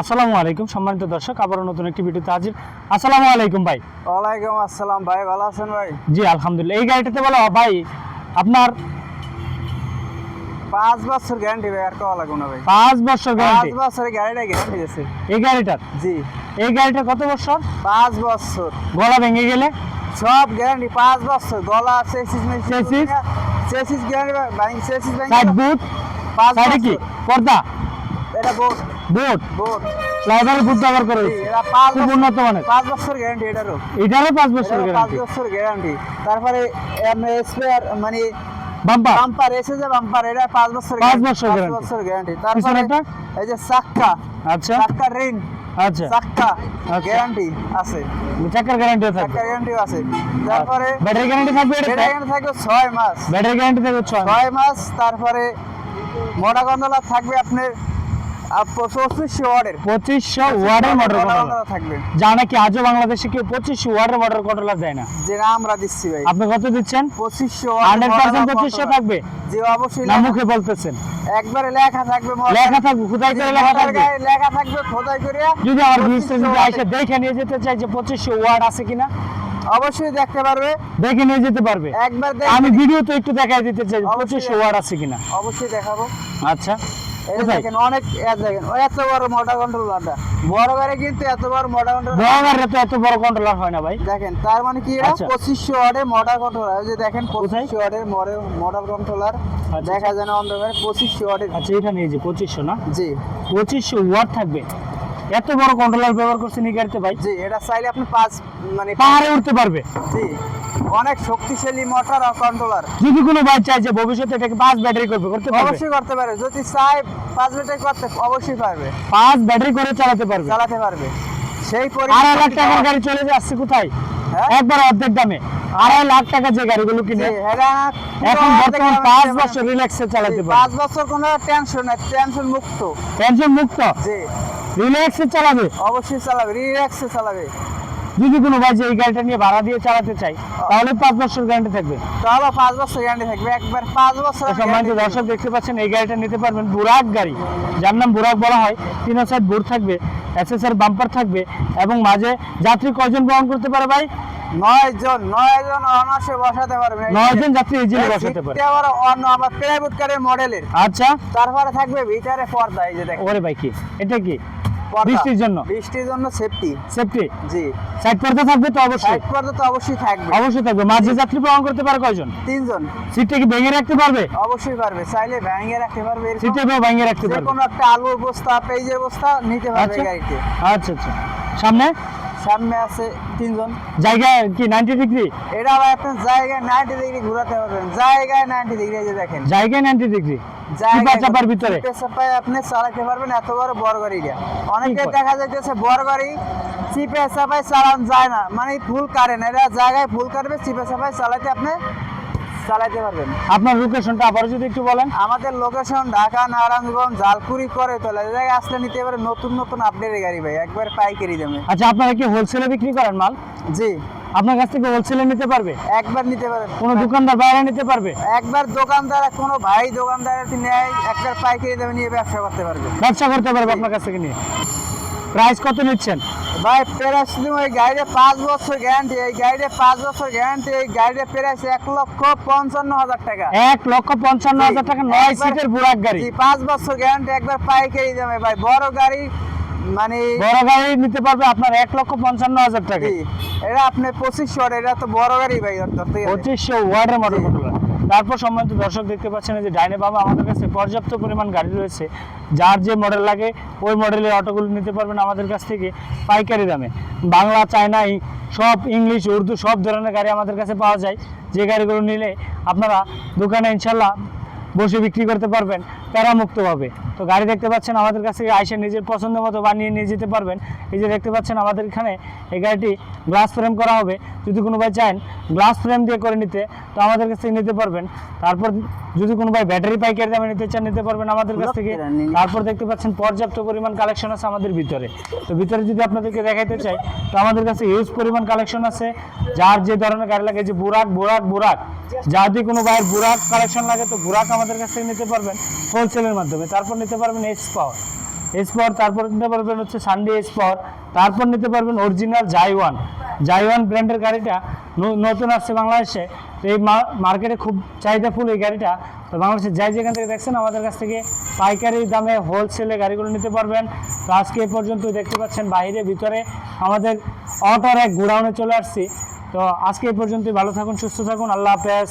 আসসালামু আলাইকুম সম্মানিত দর্শক আবারও নতুন একটি ভিডিওতে হাজির। আসসালামু আলাইকুম ভাই। ওয়ালাইকুম আসসালাম ভাই ভালো আছেন ভাই? জি আলহামদুলিল্লাহ। এই গাড়িটাতে বলো ভাই আপনার পাঁচ বছর গ্যারান্টি ভাই আর কওয়া লাগবে না ভাই। পাঁচ বছর পাঁচ গ্যারান্টি? বছরের গাড়িটা গ্যারান্টি আছে এই গাড়িটার? জি। এই গাড়িটা কত বছর? পাঁচ বছর। গলা ভেঙে গেলে? সব গ্যারান্টি পাঁচ বছর। গলা চেসিস চেসিস? চেসিস গ্যারান্টি ভাই চেসিস ভাই সাইড বুট? পাঁচ কি? বছর। পর্দা? এটা বোট। বুট। ব্যবহার করে। খুব উন্নত মানের। পাঁচ বছর গ্যারান্টি এটারও। এটারও পাঁচ বছর পাঁচ বছর গ্যারান্টি তারপরে স্পেয়ার মানে বাম্পার বাম্পার এসে যে বাম্পার এটা পাঁচ বছর পাঁচ বছর পাঁচ বছর গ্যারান্টি তারপরে? এই যে চাক্কা। আচ্ছা। চাক্কা রিং আচ্ছা। চাক্কা আচ্ছা। গ্যারান্টি আছে। চাকার গ্যারান্টিও থাকবে। চাক্কা গ্যারান্টি আছে। তারপরে ব্যাটারি গ্যারান্টি থাকবে এটা? থাকবে ছয় মাস। ব্যাটারি গ্যারান্টি থাকবে ছয় মাস। মাস তারপরে মোটা গন্ডলা থাকবে আপনার পঁচিশশো ওয়ার্ডের। পঁচিশশো ওয়ার্ডের মোটর কন্ট্রোলার থাকবে। যা নাকি আজও বাংলাদেশে কেউ পঁচিশশো ওয়ার্ডের মোটর কন্ট্রোলার দেয় না? যে আমরা দিচ্ছি ভাই। আপনি কত দিচ্ছেন? পঁচিশশো হান্ড্রেড পার্সেন্ট পঁচিশশো থাকবে। যে অবশ্যই না মুখে বলতেছেন। একবারে লেখা থাকবে লেখা থাকবে খোদাই করে লেখা থাকবে। লেখা থাকবে খোদাই করে যদি আমার ভিউজটা যদি আইসা দেখে নিয়ে যেতে চাই যে পঁচিশশো ওয়ার্ড আছে কিনা অবশ্যই দেখতে পারবে। দেখে নিয়ে যেতে পারবে। একবার আমি ভিডিও তো একটু দেখাই দিতে চাই অবশ্যই পঁচিশশো ওয়ার্ড আছে কিনা। অবশ্যই দেখাবো। আচ্ছা? দেখেন অনেক দেখেন এত বড় মোটা কন্ট্রোলারটা বড় গাড়ি কিন্তু এত বড় মোটা কন্ট্রোলার বড় তো এত বড় কন্ট্রোলার হয় না ভাই। দেখেন তার মানে কি এটা আচ্ছা। পঁচিশশো ওয়ার্ডের মোটর কন্ট্রোলার যে দেখেন পঁচিশশো ওয়ার্ডের মোটর কন্ট্রোলার আচ্ছা। দেখা যায় না অন্ধকারে পঁচিশশো ওয়ার্ডের আচ্ছা এখানে এই যে পঁচিশশো না? জি। পঁচিশশো ওয়ার্ড থাকবে। এত বড় কন্ট্রোলার ব্যবহার করছেন এই গাড়িতে ভাই। জি এটা চাইলে আপনি পাঁচ মানে পাহাড়ে উঠতে পারবে। জি। অনেক শক্তিশালী মোটর আর কন্ট্রোলার যদি কোনো ভাই চাই যে ভবিষ্যতে এটাকে পাঁচ ব্যাটারি করবে করতে পারবে? অবশ্যই করতে পারে। যদি চাই পাঁচ মিনিটে করতে অবশ্যই পারবে। পাঁচ ব্যাটারি করে চালাতে পারবে। চালাতে পারবে। সেই আড়াই লাখ টাকার গাড়ি চলে যাচ্ছে কোথায়? হ্যাঁ? একবার অর্ধেক দামে। আড়াই লাখ টাকা যে গাড়িগুলো কিনে এখন বর্তমান পাঁচ বছর রিল্যাক্সে চালাতে পারবে। পাঁচ বছর কোনো টেনশন নাই টেনশন মুক্ত। টেনশন মুক্ত? জি। রিল্যাক্সে চালাবে? অবশ্যই চালাবে রিল্যাক্সে চালাবে। যদি কোনো ভাই যে এই গাড়িটা নিয়ে ভাড়া দিয়ে চালাতে চাই তাহলে পাঁচ বছর গ্যারান্টি থাকবে। তাহলে পাঁচ বছর গ্যারান্টি থাকবে। একবার পাঁচ বছর সম্মানিত দর্শক দেখতে পাচ্ছেন এই গাড়িটা নিতে পারবেন বুরাক গাড়ি। যার নাম বুরাক বলা হয় তিন সাইড বোর্ড থাকবে এসএসআর বাম্পার থাকবে এবং মাঝে যাত্রী কয়জন বহন করতে পারে ভাই? নয় জন নয় জন অনার্সে বসাতে পারবে। নয় জন যাত্রী ইজিলি বসাতে পারে আবার অন্য আবার প্রাইভেট কারের মডেলের আচ্ছা। তারপরে থাকবে ভিতরে পর্দা এই যে দেখেন। ওরে ভাই কি? এটা কি। বৃষ্টির জন্য? বৃষ্টির জন্য সেফটি সেফটি জি। সাইড পর্দা থাকবে তো অবশ্যই? সাইড পর্দা তো অবশ্যই থাকবে। অবশ্যই থাকবে। মাঝে যাত্রী বহন করতে পারে কয়জন? তিনজন। সিটটা কি ভেঙে রাখতে পারবে? অবশ্যই পারবে। চাইলে ভেঙে রাখতে পারবে সিটে সিটটা ভেঙে রাখতে পারবে। কোনো একটা আলুর বস্তা পেঁয়াজের বস্তা নিতে পারবে আচ্ছা। গাড়িতে। আচ্ছা আচ্ছা। সামনে? সামনে আছে তিনজন। জায়গা কি নাইনটি ডিগ্রি এটা আবার একটা জায়গায় নাইনটি ডিগ্রি ঘোরাতে পারবেন জায়গায় নাইনটি ডিগ্রি যে দেখেন। জায়গায় নাইনটি ডিগ্রি জায়গায় চাপার ভিতরে। চাপায় আপনি চালাতে পারবেন এত বড় বড় গাড়িটা অনেকে দেখা যাইতেছে বড় গাড়ি চিপে চাপায় চালানো যায় না। মানে ফুল কারে না এটা জায়গায় ফুল কাটবে চিপে চাপায় চালাতে আপনি চালাতে পারবেন। আপনার লোকেশনটা আবার যদি একটু বলেন। আমাদের লোকেশন ঢাকা নারায়ণগঞ্জ জালকুড়ি করে তোলা জায়গায় আসলে নিতে পারে নতুন নতুন আপডেটের গাড়ি ভাই। একবার পাইকারি দামে। আচ্ছা আপনারা কি হোলসেলে বিক্রি করেন মাল? জি। আপনার কাছ থেকে হোলসেলে নিতে পারবে? একবার নিতে পারেন কোনো দোকানদার বাইরে নিতে পারবে? একবার দোকানদার কোনো ভাই দোকানদার নেয় একবার পাইকারি দামে নিয়ে ব্যবসা করতে পারবে। ব্যবসা করতে পারবে আপনার কাছ থেকে নিয়ে। প্রাইস কত নিচ্ছেন? ভাই প্রাইস ওই গাড়িতে পাঁচ বছর গ্যারান্টি এই গাড়িতে পাঁচ বছর গ্যারান্টি এই গাড়িতে প্রাইস এক লক্ষ পঞ্চান্ন হাজার টাকা। এক লক্ষ পঞ্চান্ন হাজার টাকা নয় সিটের বুরাক গাড়ি। পাঁচ বছর গ্যারান্টি একবার পাইকারি দামে। ভাই বড় গাড়ি মানে বড় গাড়ি নিতে পারবে আপনার এক লক্ষ পঞ্চান্ন হাজার টাকা। এটা আপনি পঁচিশশো এটা তো বড় গাড়ি ভাই। পঁচিশশো ওয়ার্ডের কন্ট্রোলার তারপর সম্মানিত দর্শক দেখতে পাচ্ছেন যে ডাইনে বাবা আমাদের কাছে পর্যাপ্ত পরিমাণ গাড়ি রয়েছে। যার যে মডেল লাগে, ওই মডেলের অটোগুলো নিতে পারবেন আমাদের কাছ থেকে পাইকারি দামে। বাংলা চায়নাই সব ইংলিশ, উর্দু সব ধরনের গাড়ি আমাদের কাছে পাওয়া যায়। যে গাড়িগুলো নিলে আপনারা দোকানে ইনশাল্লাহ বসে বিক্রি করতে পারবেন। প্যারামুক্তভাবে। তো গাড়ি দেখতে পাচ্ছেন আমাদের কাছ থেকে আইসে নিজের পছন্দ মতো বানিয়ে নিয়ে যেতে পারবেন। এই যে দেখতে পাচ্ছেন আমাদের এখানে এই গাড়িটি গ্লাস ফ্রেম করা হবে। যদি কোনো ভাই চান গ্লাস ফ্রেম দিয়ে করে নিতে তো আমাদের কাছ থেকে নিতে পারবেন। তারপর যদি কোনো ভাই ব্যাটারি পাইকারি দামে নিতে চান নিতে পারবেন আমাদের কাছ থেকে। তারপর দেখতে পাচ্ছেন পর্যাপ্ত পরিমাণ কালেকশন আছে আমাদের ভিতরে। তো ভিতরে যদি আপনাদেরকে দেখাইতে চাই তো আমাদের কাছে হিউজ পরিমাণ কালেকশন আছে। যার যে ধরনের গাড়ি লাগে যে বুরাক বুরাক বুরাক। যদি কোনো ভাইয়ের বুরাক কালেকশন লাগে তো বুরাক আমাদের কাছ থেকে নিতে পারবেন। হোলসেলের মাধ্যমে। তারপর নিতে পারবেন এক্স পাওয়ার স্পট তারপর নিতে পারবেন হচ্ছে সানডে স্পট তারপর নিতে পারবেন অরিজিনাল জাইওয়ান জাইওয়ান ব্র্যান্ডের গাড়িটা নতুন আসছে বাংলাদেশে। তো এই মার্কেটে খুব চাহিদাফুল এই গাড়িটা। তো বাংলাদেশে যাই যেখান থেকে দেখছেন, আমাদের কাছ থেকে পাইকারি দামে হোলসেলে গাড়িগুলো নিতে পারবেন। তো আজকে এ পর্যন্ত দেখতে পাচ্ছেন বাইরে, ভিতরে আমাদের অটোর এক গোডাউনে চলে আসছি। তো আজকে এই পর্যন্তই। ভালো থাকুন, সুস্থ থাকুন। আল্লাহ হাফেজ।